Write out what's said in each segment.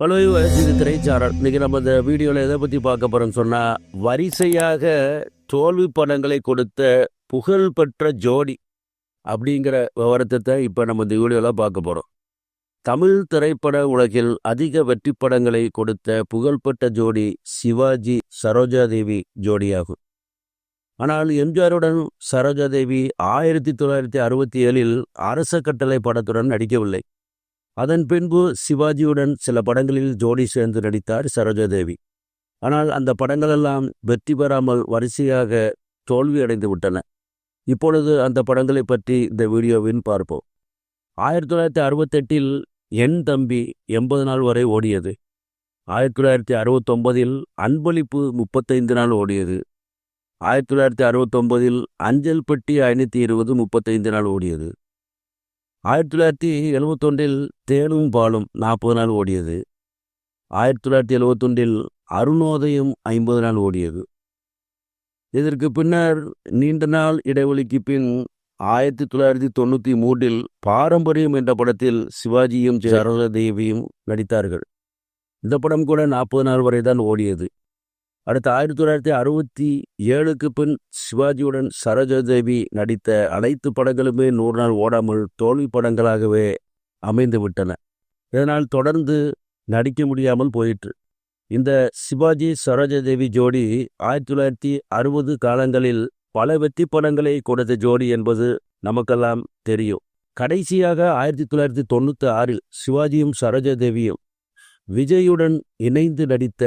Hello இது திரைச்சாரல் இன்றைக்கி நம்ம இந்த வீடியோவில் எதை பற்றி பார்க்க போகிறோம்னு சொன்னால் வரிசையாக தோல்வி படங்களை கொடுத்த புகழ்பெற்ற ஜோடி அப்படிங்கிற விவரத்தை தான் இப்போ நம்ம இந்த வீடியோவில் பார்க்க போகிறோம் தமிழ் திரைப்பட உலகில் அதிக வெற்றி படங்களை கொடுத்த புகழ்பெற்ற ஜோடி சிவாஜி சரோஜாதேவி ஜோடியாகும். ஆனால் எம்ஜிஆருடன் சரோஜாதேவி ஆயிரத்தி தொள்ளாயிரத்தி அறுபத்தி ஏழில் அரச கட்டளை படத்துடன் நடிக்கவில்லை. அதன் பின்பு சிவாஜியுடன் சில படங்களில் ஜோடி சேர்ந்து நடித்தார் சரோஜாதேவி. ஆனால் அந்த படங்களெல்லாம் வெற்றி பெறாமல் வரிசையாக தோல்வியடைந்து விட்டன. இப்பொழுது அந்த படங்களை பற்றி இந்த வீடியோவின் பார்ப்போம். ஆயிரத்தி தொள்ளாயிரத்தி அறுபத்தெட்டில் என் தம்பி எண்பது நாள் வரை ஓடியது. ஆயிரத்தி தொள்ளாயிரத்தி அறுபத்தொன்பதில் அன்பளிப்பு முப்பத்தைந்து நாள் ஓடியது. ஆயிரத்தி தொள்ளாயிரத்தி அறுபத்தொன்பதில் அஞ்சல் பெட்டி ஐநூற்றி இருபது முப்பத்தைந்து நாள் ஓடியது. ஆயிரத்தி தொள்ளாயிரத்தி எழுபத்தொன்றில் தேனும் பாலும் நாற்பது நாள் ஓடியது. ஆயிரத்தி தொள்ளாயிரத்தி எழுபத்தொன்றில் அருணோதயம் ஐம்பது நாள் ஓடியது. இதற்கு பின்னர் நீண்ட நாள் இடைவெளிக்கு பின் ஆயிரத்தி தொள்ளாயிரத்தி தொண்ணூற்றி மூன்றில் பாரம்பரியம் என்ற படத்தில் சிவாஜியும் சரளதேவியும் நடித்தார்கள். இந்த படம் கூட நாற்பது நாள் வரை தான் ஓடியது. அடுத்து ஆயிரத்தி தொள்ளாயிரத்தி அறுபத்தி ஏழுக்கு பின் சிவாஜியுடன் சரோஜாதேவி நடித்த அனைத்து படங்களுமே நூறு நாள் ஓடாமல் தோல்வி படங்களாகவே அமைந்து விட்டன. இதனால் தொடர்ந்து நடிக்க முடியாமல் போயிற்று. இந்த சிவாஜி சரோஜாதேவி ஜோடி ஆயிரத்தி தொள்ளாயிரத்தி அறுபது காலங்களில் பல வெற்றி படங்களை கொடுத்த ஜோடி என்பது நமக்கெல்லாம் தெரியும். கடைசியாக ஆயிரத்தி தொள்ளாயிரத்தி தொண்ணூற்றி ஆறில் சிவாஜியும் சரோஜாதேவியும் விஜயுடன் இணைந்து நடித்த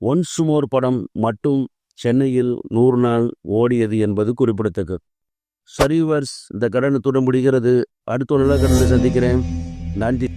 ஒன்ஸ் மோர் படம் மட்டும் சென்னையில் நூறு நாள் ஓடியது என்பது குறிப்பிடத்தக்கது. சரிவர்ஸ் இந்த கடனத்துடன் முடிகிறது. அடுத்த நல்ல கடனை சந்திக்கிறேன். நன்றி.